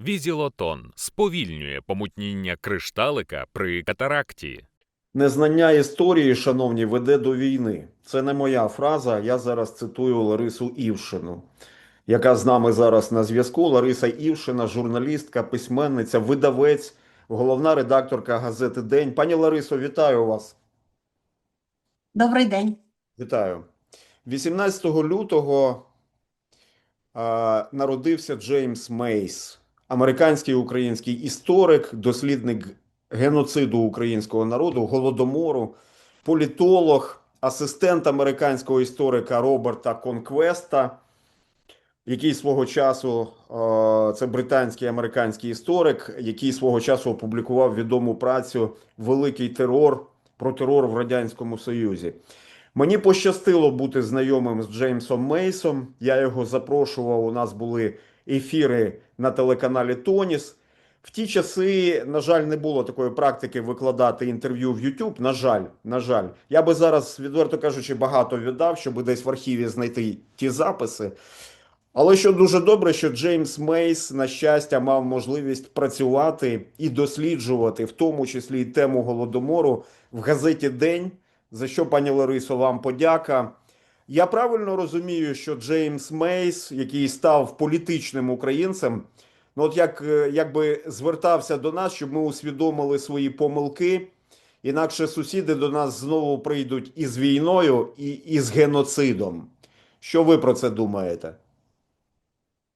Візілотон сповільнює помутніння кришталика при катаракті. Незнання історії, шановні, веде до війни. Це не моя фраза. Я зараз цитую Ларису Івшину, яка з нами зараз на зв'язку. Лариса Івшина, журналістка, письменниця, видавець, головна редакторка газети День. Пані Ларисо, вітаю вас. Добрий день. Вітаю. 18 лютого а, народився Джеймс Мейс, американський український історик, дослідник геноциду українського народу, голодомору, політолог, асистент американського історика Роберта Конквеста, який свого часу, це британський американський історик, який свого часу опублікував відому працю Великий терор про терор в Радянському Союзі. Мені пощастило бути знайомим з Джеймсом Мейсом. Я його запрошував. У нас були ефіри на телеканалі Тоніс. В ті часи, на жаль, не було такої практики викладати інтерв'ю в YouTube. На жаль, на жаль, я би зараз, відверто кажучи, багато віддав, щоб десь в архіві знайти ті записи. Але що дуже добре, що Джеймс Мейс, на щастя, мав можливість працювати і досліджувати, в тому числі і тему голодомору в газеті День. За що, пані Ларисо, вам подяка. Я правильно розумію, що Джеймс Мейс, який став політичним українцем, ну от як, е, якби звертався до нас, щоб ми усвідомили свої помилки. Інакше сусіди до нас знову прийдуть із війною і із геноцидом. Що ви про це думаєте?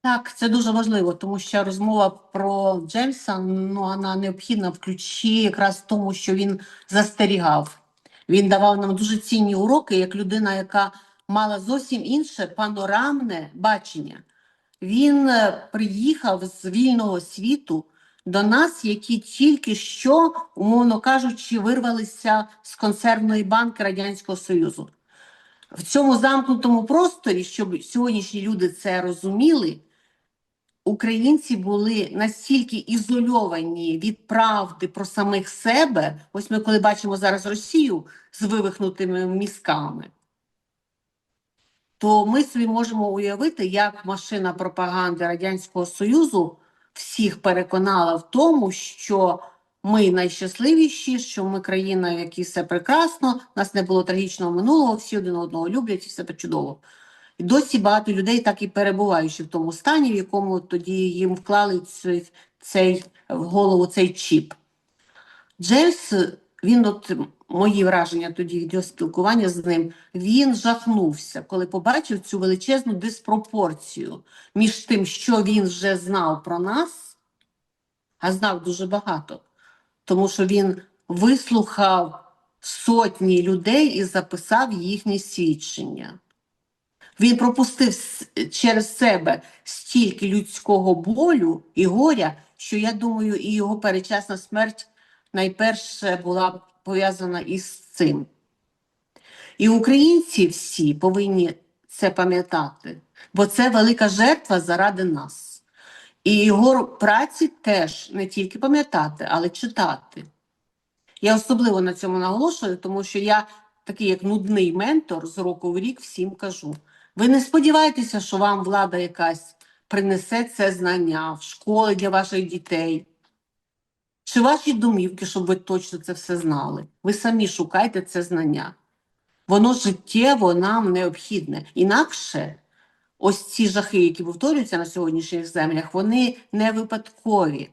Так, це дуже важливо, тому що розмова про Джеймса, ну, вона необхідна в ключі якраз тому, що він застерігав. Він давав нам дуже цінні уроки, як людина, яка мала зовсім інше панорамне бачення. Він е, приїхав з вільного світу до нас, які тільки що, умовно кажучи, вирвалися з консервної банки Радянського Союзу. В цьому замкнутому просторі, щоб сьогоднішні люди це розуміли, українці були настільки ізольовані від правди про самих себе. Ось ми, коли бачимо зараз Росію з вивихнутими мізками, то ми собі можемо уявити, як машина пропаганди Радянського Союзу всіх переконала в тому, що ми найщасливіші, що ми країна, в якій все прекрасно, нас не було трагічного минулого, всі один одного люблять і все чудово. І досі багато людей так і перебуваючи в тому стані, в якому тоді їм вклали цей, цей в голову цей чіп. Джеймс, він от мої враження тоді від його спілкування з ним, він жахнувся, коли побачив цю величезну диспропорцію між тим, що він вже знав про нас, а знав дуже багато, тому що він вислухав сотні людей і записав їхні свідчення. Він пропустив через себе стільки людського болю і горя, що я думаю, і його перечасна смерть найперше була пов'язана із цим. І українці всі повинні це пам'ятати, бо це велика жертва заради нас. І його праці теж не тільки пам'ятати, але читати. Я особливо на цьому наголошую, тому що я такий як нудний ментор з року в рік всім кажу. Ви не сподівайтеся, що вам влада якась принесе це знання в школи для ваших дітей. Чи ваші домівки, щоб ви точно це все знали. Ви самі шукайте це знання. Воно життєво нам необхідне. Інакше ось ці жахи, які повторюються на сьогоднішніх землях, вони не випадкові.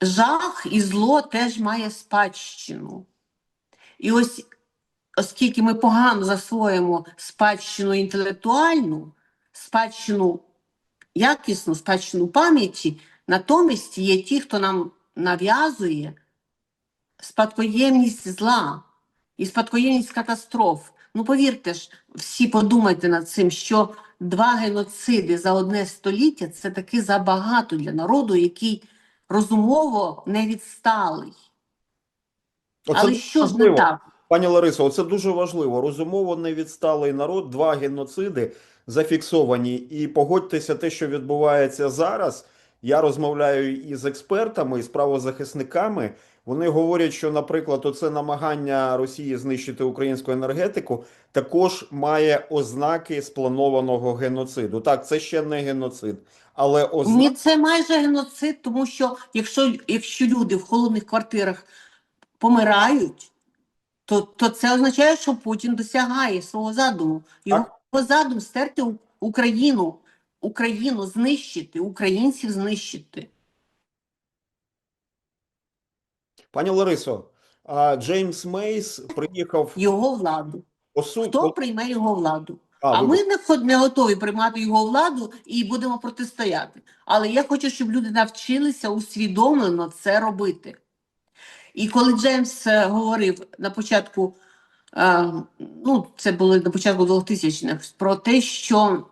Жах і зло теж має спадщину. І ось оскільки ми погано засвоїмо спадщину інтелектуальну, спадщину якісну, спадщину пам'яті, натомість є ті, хто нам нав'язує спадкоємність зла і спадкоємність катастроф. Ну, повірте ж, всі подумайте над цим, що два геноциди за одне століття це таки забагато для народу, який розумово не відсталий. Оце Але що ж не так? Пані Ларисо, це дуже важливо. Розумово невідсталий народ, два геноциди зафіксовані. І погодьтеся, те, що відбувається зараз. Я розмовляю із експертами, із правозахисниками. Вони говорять, що, наприклад, оце намагання Росії знищити українську енергетику також має ознаки спланованого геноциду. Так, це ще не геноцид, але озна... Ні, це майже геноцид, тому що якщо, якщо люди в холодних квартирах помирають, то, то це означає, що Путін досягає свого задуму. Його задум стерти Україну, Україну знищити, українців знищити. пані Ларисо, а Джеймс Мейс приїхав Його владу. по суті. Хто прийме його владу? А, А ми не, не готові приймати його владу і будемо протистояти. Але я хочу, щоб люди навчилися усвідомлено це робити. І коли Джеймс е, говорив на початку, е, ну це було на початку 2000-х, про те, що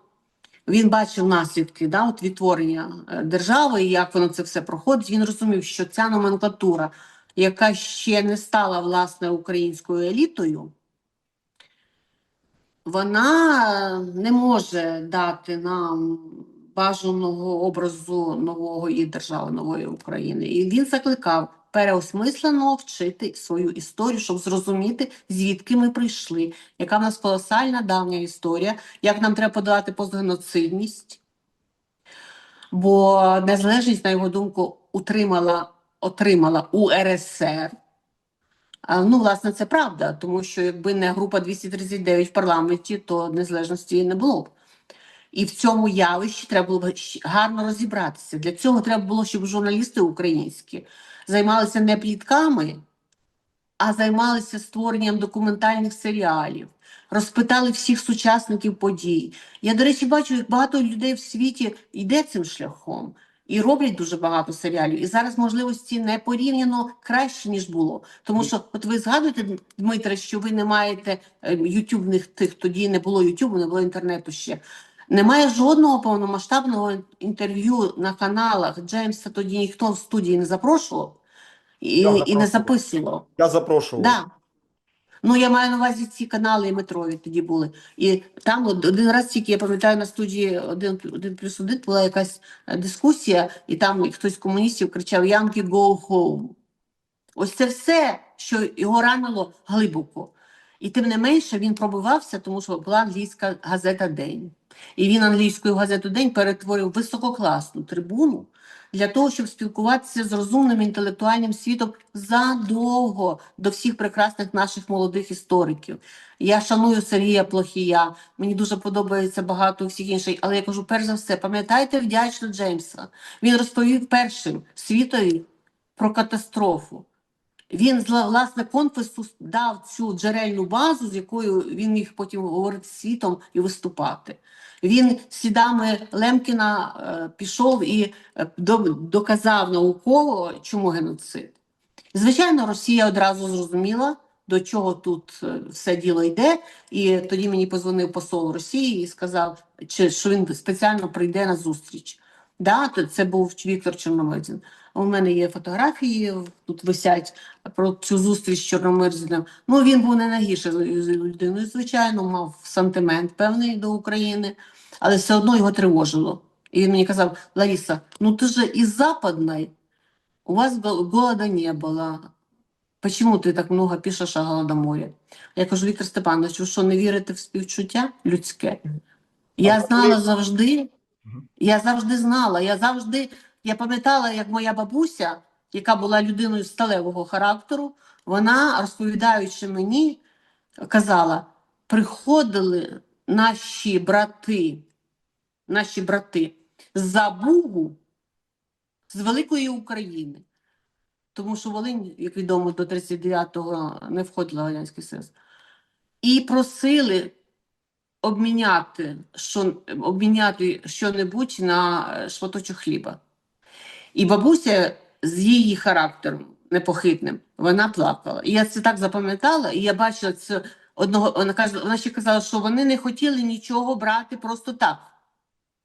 він бачив наслідки да, от відтворення е, держави, і як воно це все проходить, він розумів, що ця номенклатура, яка ще не стала власне українською елітою, вона не може дати нам бажаного образу нового і держави нової України. І він закликав переосмислено вчити свою історію, щоб зрозуміти, звідки ми прийшли, яка в нас колосальна давня історія, як нам треба подолати постгеноцидність. Бо незалежність, на його думку, утримала, отримала УРСР. Ну, власне, це правда, тому що якби не група 239 в парламенті, то незалежності не було б. І в цьому явищі треба було б гарно розібратися. Для цього треба було, щоб журналісти українські займалися не плітками, а займалися створенням документальних серіалів, розпитали всіх сучасників подій. Я, до речі, бачу, як багато людей в світі йде цим шляхом і роблять дуже багато серіалів. І зараз можливості не порівняно краще, ніж було. Тому що, от ви згадуєте, Дмитре, що ви не маєте е, ютубних тих, тоді не було ютубу, не було інтернету ще. Немає жодного повномасштабного інтерв'ю на каналах. Джеймса тоді ніхто в студії не запрошував і, Я і не записував. Я запрошував. Да. Ну, я маю на увазі ці канали і метрові тоді були. І там один раз тільки я пам'ятаю на студії один, один плюс один була якась е, дискусія, і там хтось з комуністів кричав Янки go home. Ось це все, що його ранило глибоко. І тим не менше він пробивався, тому що була англійська газета День. І він англійською газету День перетворив висококласну трибуну для того, щоб спілкуватися з розумним інтелектуальним світом задовго до всіх прекрасних наших молодих істориків. Я шаную Сергія Плохія, мені дуже подобається багато всіх інших, але я кажу, перш за все, пам'ятайте вдячно Джеймса. Він розповів першим світові про катастрофу. Він власне конфесу дав цю джерельну базу, з якою він міг потім говорити з світом і виступати. Він слідами Лемкіна е, пішов і е, доказав науково, чому геноцид. Звичайно, Росія одразу зрозуміла, до чого тут е, все діло йде. І тоді мені позвонив посол Росії і сказав, що він спеціально прийде на зустріч. Да, це був Віктор Чорномирзін. У мене є фотографії, тут висять про цю зустріч з Чорномирзіним. Ну, він був не найгіршою людиною, звичайно, мав сантимент певний до України, але все одно його тривожило. І він мені казав: Лариса, ну ти же із Западної, у вас голода не было. Почему ти так много пишеш о голодоморі? Я кажу, Віктор Степанович, ви що, не вірите в співчуття людське? Я знала завжди, я завжди знала, я завжди, я пам'ятала, як моя бабуся, яка була людиною сталевого характеру, вона, розповідаючи мені, казала: приходили наші брати, наші брати з Бугу, з Великої України. Тому що Волинь, як відомо, до 39-го не входила в Радянський Союз. І просили обміняти що, обміняти що-небудь на шматочок хліба. І бабуся з її характером непохитним, вона плакала. І я це так запам'ятала, і я бачила це одного. Вона каже, вона ще казала, що вони не хотіли нічого брати просто так.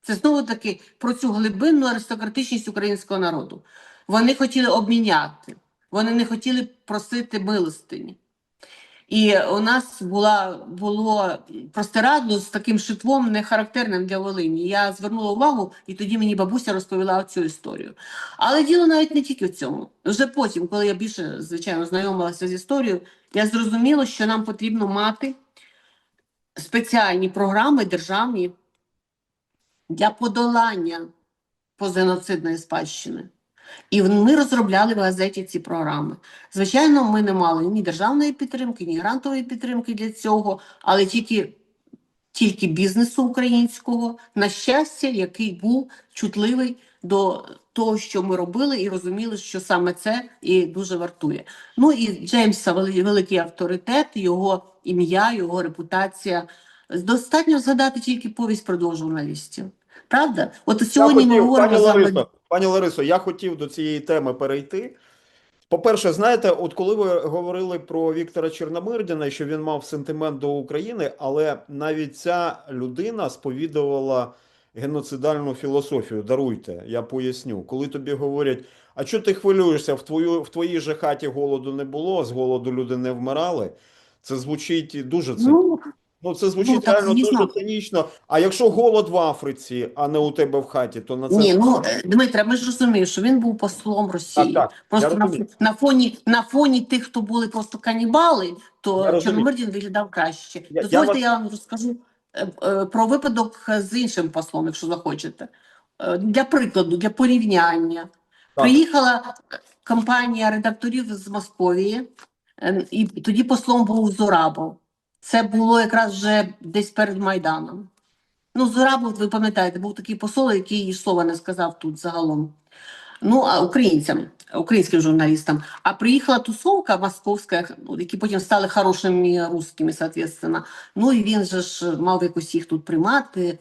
Це знову таки про цю глибинну аристократичність українського народу. Вони хотіли обміняти, вони не хотіли просити милостині. І у нас була, було простирадло з таким шитвом, не характерним для Волині. Я звернула увагу, і тоді мені бабуся розповіла цю історію. Але діло навіть не тільки в цьому. Вже потім, коли я більше, звичайно, знайомилася з історією, я зрозуміла, що нам потрібно мати спеціальні програми державні для подолання позагеноцидної спадщини. І ми розробляли в газеті ці програми. Звичайно, ми не мали ні державної підтримки, ні грантової підтримки для цього, але тільки, тільки бізнесу українського, на щастя, який був чутливий до того, що ми робили, і розуміли, що саме це і дуже вартує. Ну і Джеймса великий авторитет, його ім'я, його репутація. Достатньо згадати тільки повість про журналістів. Правда? От сьогодні ми говоримо пані з вами. Ларисо, пані Ларисо, я хотів до цієї теми перейти. По-перше, знаєте, от коли ви говорили про Віктора Чорномирдіна, що він мав сентимент до України, але навіть ця людина сповідувала геноцидальну філософію. Даруйте, я поясню. Коли тобі говорять, а що ти хвилюєшся, в твою в твоїй же хаті голоду не було, з голоду люди не вмирали. Це звучить дуже цинічно. Ну, Ну, це звучить Ну, так, реально дуже цинічно. А якщо голод в Африці, а не у тебе в хаті, то на це ні, ну е, Дмитре, ми ж розуміємо, що він був послом Росії. так, так. Просто на, на фоні на фоні тих, хто були просто канібали, то. Чорномирдін виглядав краще. Я- я Дозвольте, вас- я вам розкажу е, е, про випадок з іншим послом, якщо захочете. Для прикладу, для порівняння. Так. Приїхала компанія редакторів з Московії, і тоді послом був Зорабов. Це було якраз вже десь перед Майданом. Ну, Зорабов, ви пам'ятаєте, був такий посол, який і слова не сказав тут загалом. Ну, а українцям, українським журналістам. А приїхала тусовка московська, які потім стали хорошими русскими, соответственно. Ну і він же ж мав якось їх тут приймати.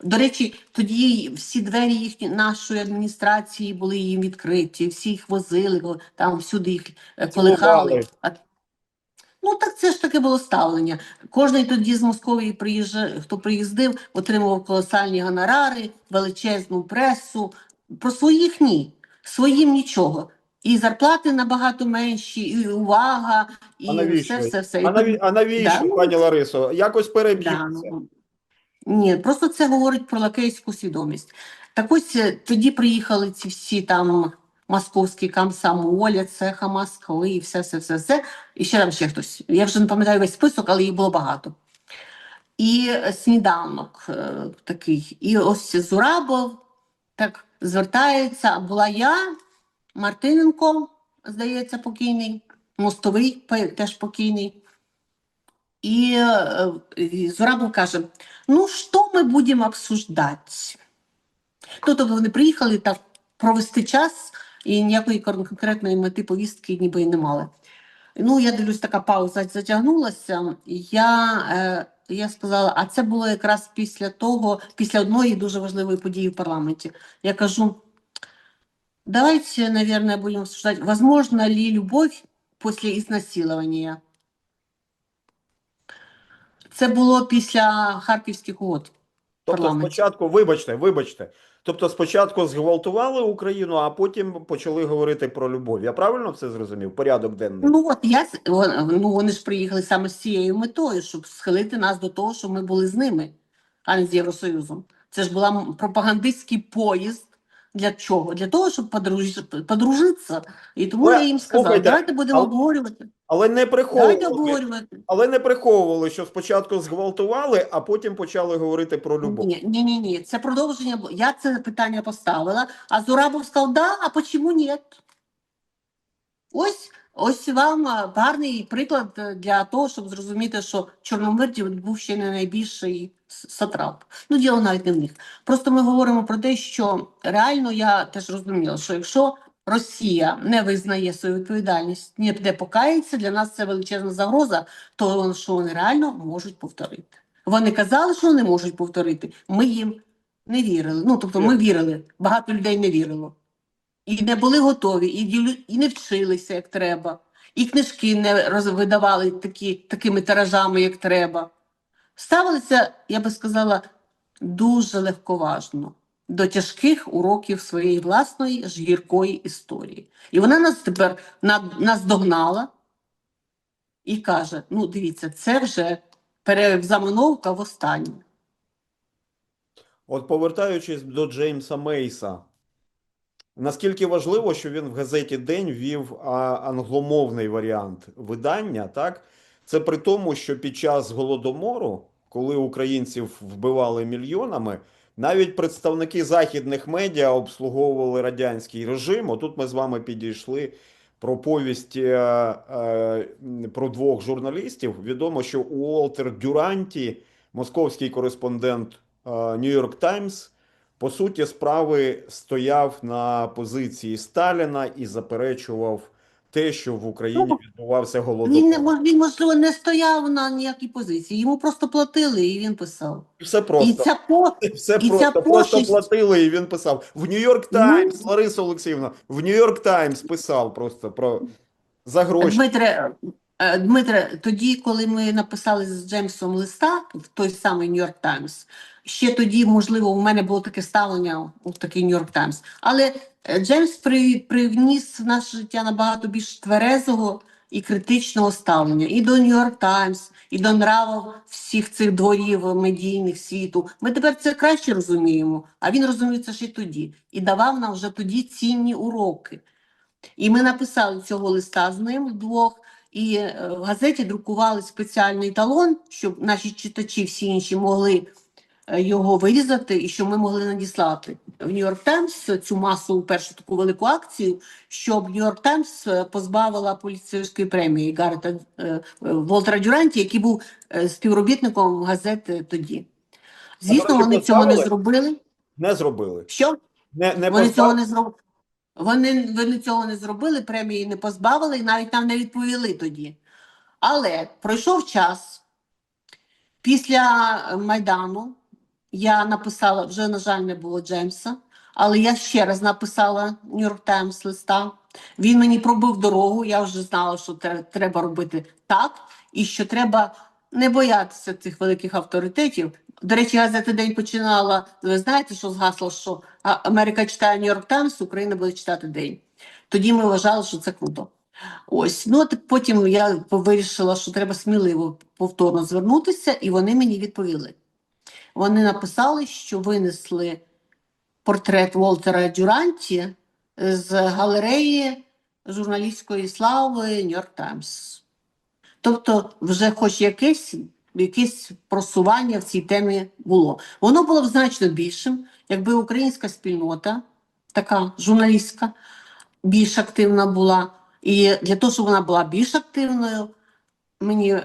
До речі, тоді всі двері їхні нашої адміністрації були їм відкриті, всі їх возили, там всюди їх е, колихали. Ну так це ж таке було ставлення. Кожний тоді з Московії приїжджав, хто приїздив, отримував колосальні гонорари, величезну пресу. Про своїх ні, своїм нічого. І зарплати набагато менші, і увага, і А навіщо? все, все, все. А, наві... а навіщо, Да, пані Ларисо? Якось Да, ну, ні, просто це говорить про лакейську свідомість. Так ось е, тоді приїхали ці всі там московські комсомоля, цеха Москви і все, все, все, все. І ще там ще хтось. Я вже не пам'ятаю весь список, але їх було багато. І е, сніданок е, такий. І ось Зурабов так звертається. Була я, Мартиненко, здається, покійний, мостовий теж покійний. Э, и Зурабов каже: ну що ми будемо обсуждати? Ну, тобто вони приїхали так провести час і ніякої конкретної мети повістки ніби і не мали. Ну, я дивлюсь, така пауза затягнулася. Я, е, я сказала, а це було якраз після того, після одної дуже важливої події в парламенті. Я кажу: давайте, наверное, будем обсуждать, возможно ли любовь после изнасилования. Це було після харківських угод. Тобто спочатку, вибачте, вибачте. Тобто спочатку зґвалтували Україну, а потім почали говорити про любов. Я правильно це зрозумів? Порядок денний. Ну от я ну вони ж приїхали саме з цією метою, щоб схилити нас до того, що ми були з ними, а не з Євросоюзом. Це ж була пропагандистський поїзд. Для чого? Для того, щоб подруж... подружитися. І тому Але, я їм сказала, давайте будемо обговорювати. Але не приховували, але не приховували, що спочатку зґвалтували, а потім почали говорити про любов. Ні, ні, ні, ні. Це продовження. Я це питання поставила, а Зурабов сказав, да, а почему нет? Ось, ось вам гарний приклад е, для того, щоб зрозуміти, що Чорномирдів був ще не найбільший сатрап. Ну, діло навіть не в них. Просто ми говоримо про те, що реально я теж розуміла, що якщо Росія не визнає свою відповідальність, не покається, для нас це величезна загроза, то що вони реально можуть повторити. Вони казали, що не можуть повторити. Ми їм не вірили. Ну, тобто, ми вірили. Багато людей не вірило. І не були готові, і, і не вчилися як треба, і книжки не розвидавали такі, такими тиражами, як треба. Ставилися, я би сказала, дуже легковажно до тяжких уроків своєї власної ж гіркої історії. І вона нас тепер наздогнала і каже: ну, дивіться, це вже перезамановка в останнє. От повертаючись до Джеймса Мейса, наскільки важливо, що він в газеті День вів англомовний варіант видання, так? Це при тому, що під час голодомору, коли українців вбивали мільйонами, Навіть представники західних медіа обслуговували радянський режим. Отут ми з вами підійшли про повість е, е, про двох журналістів. Відомо, що Уолтер Дюранті, московський кореспондент Нью-Йорк Таймс, по суті справи стояв на позиції Сталіна і заперечував те, що в Україні Ну, відбувався Він, не, він, можливо, не стояв на ніякій позиції. Йому просто платили, і він писав. Все І просто. ця по Все І ця просто, просто пошесть- платили, і він писав. В Нью-Йорк Таймс, Лариса Олексіївна, в Нью-Йорк Таймс писав просто про за гроші. Дмитре, е, Дмитре, тоді, коли ми написали з Джеймсом листа в той самий Нью-Йорк Таймс, ще тоді, можливо, у мене було таке ставлення у такий Нью-Йорк Таймс. Але Джеймс при, привніс в наше життя набагато більш тверезого і критичного ставлення і до Нью-Йорк Таймс, і до нравів всіх цих дворів медійних світу. Ми тепер це краще розуміємо, а він розумів це ще тоді і давав нам вже тоді цінні уроки. І ми написали цього листа з ним вдвох. І е, в газеті друкували спеціальний талон, щоб наші читачі всі інші могли е, його вирізати і щоб ми могли надіслати в Нью-Йорк Таймс цю масову першу таку велику акцію, щоб Нью-Йорк Таймс е, позбавила поліцейської премії Гарета е, е, Волтера Дюранті, який був е, співробітником газети тоді. Звісно, вони цього не зробили. Не зробили. Що? Не, не Вони цього не зробили. Вони, вони цього не зробили, премії не позбавили і навіть нам не відповіли тоді. Але пройшов час. Після е, Майдану я написала, вже, на жаль, не було Джеймса, але я ще раз написала Нью-Йорк Таймс листа. Він мені пробив дорогу, я вже знала, що треба робити так, і що треба не боятися цих великих авторитетів. До речі, газета День починала. Ви знаєте, що з що Америка читає Нью-Йорк Таймс, Україна буде читати День. Тоді ми вважали, що це круто. Ось, ну от потім я вирішила, що треба сміливо повторно звернутися, і вони мені відповіли. Вони написали, що винесли портрет Волтера Дюранті з галереї журналістської слави Нью-Йорк Таймс. Тобто, вже хоч якесь, якесь просування в цій темі було. Воно було б значно більшим, якби українська спільнота, така журналістська, більш активна була. І для того, щоб вона була більш активною, мені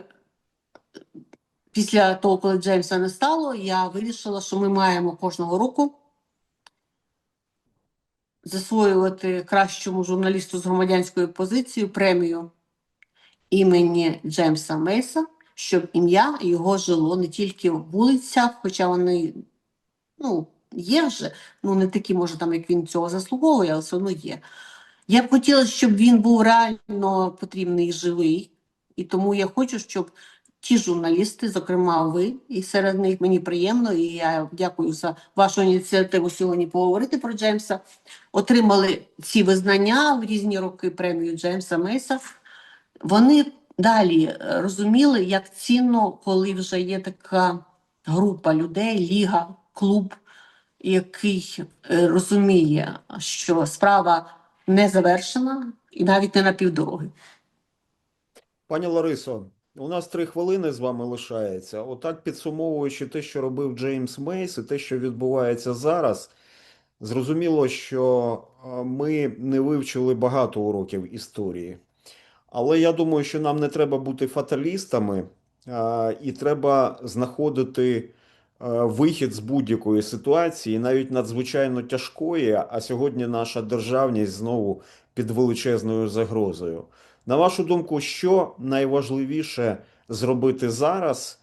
після того, коли Джеймса не стало, я вирішила, що ми маємо кожного року засвоювати кращому журналісту з громадянською позицією премію імені Джеймса Мейса, щоб ім'я його жило не тільки в вулицях, хоча вони ну, є вже, ну не такі, може, там, як він цього заслуговує, але все одно є. Я б хотіла, щоб він був реально потрібний і живий, і тому я хочу, щоб ті журналісти, зокрема ви, і серед них мені приємно, і я дякую за вашу ініціативу сьогодні поговорити про Джеймса. Отримали ці визнання в різні роки премію Джеймса Мейса. Вони далі е, розуміли, як цінно, коли вже є така група людей, ліга, клуб, який е, розуміє, що справа не завершена і навіть не на півдороги. Пані Ларисо, у нас три хвилини з вами лишається. Отак, підсумовуючи те, що робив Джеймс Мейс, і те, що відбувається зараз, зрозуміло, що е, ми не вивчили багато уроків історії. Але я думаю, що нам не треба бути фаталістами, е, і треба знаходити е, вихід з будь-якої ситуації, навіть надзвичайно тяжкої, а сьогодні наша державність знову під величезною загрозою. На вашу думку, що найважливіше зробити зараз?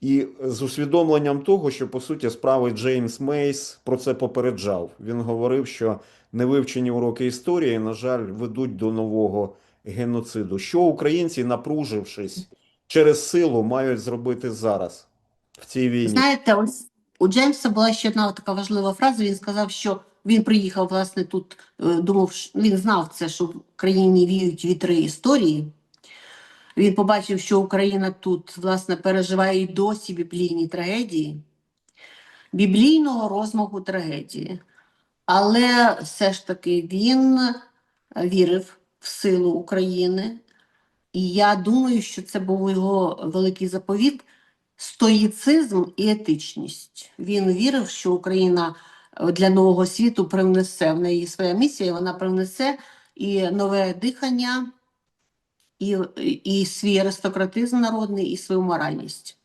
І з усвідомленням того, що по суті справи Джеймс Мейс про це попереджав. Він говорив, що невивчені уроки історії, на жаль, ведуть до нового геноциду. Що українці, напружившись через силу, мають зробити зараз в цій війні? Знаєте, ось у Джеймса була ще одна така важлива фраза. Він сказав, що він приїхав, власне, тут, е, думав, він знав це, що в країні віють вітри історії. Він побачив, що Україна тут, власне, переживає і досі біблійні трагедії, біблійного розмаху трагедії. Але все ж таки він е, вірив в силу України. І я думаю, що це був його великий заповіт стоїцизм і етичність. Він вірив, що Україна для нового світу привнесе в неї своя місія, вона привнесе і нове дихання, і, і свій аристократизм народний, і свою моральність.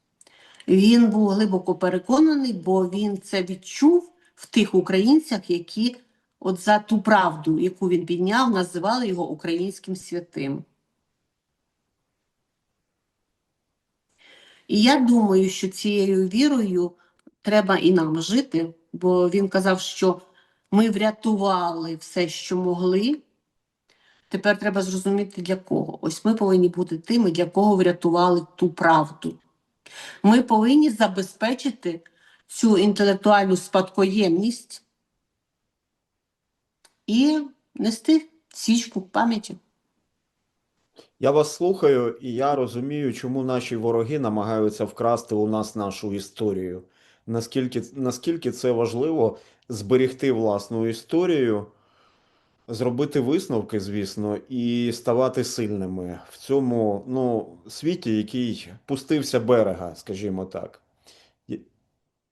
Він був глибоко переконаний, бо він це відчув в тих українцях, які от за ту правду, яку він підняв, називали його українським святим. І я думаю, що цією вірою треба і нам жити, бо він казав, що ми врятували все, що могли. Тепер треба зрозуміти для кого. Ось ми повинні бути тими, для кого врятували ту правду. Ми повинні забезпечити цю інтелектуальну спадкоємність і нести свічку пам'яті. Я вас слухаю, і я розумію, чому наші вороги намагаються вкрасти у нас нашу історію. Наскільки, наскільки це важливо зберегти власну історію, зробити висновки, звісно, і ставати сильними в цьому ну, світі, який пустився берега, скажімо так.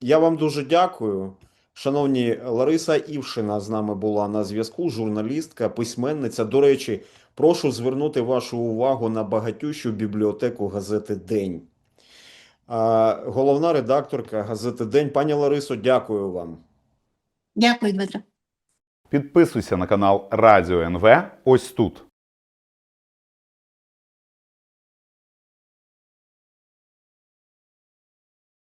Я вам дуже дякую. Шановні, Лариса Івшина з нами була на зв'язку, журналістка, письменниця. До речі, прошу звернути вашу увагу на багатющу бібліотеку газети День. Головна редакторка газети День. Пані Ларисо, дякую вам. Дякую, Дмитро. Підписуйся на канал Радіо НВ ось тут.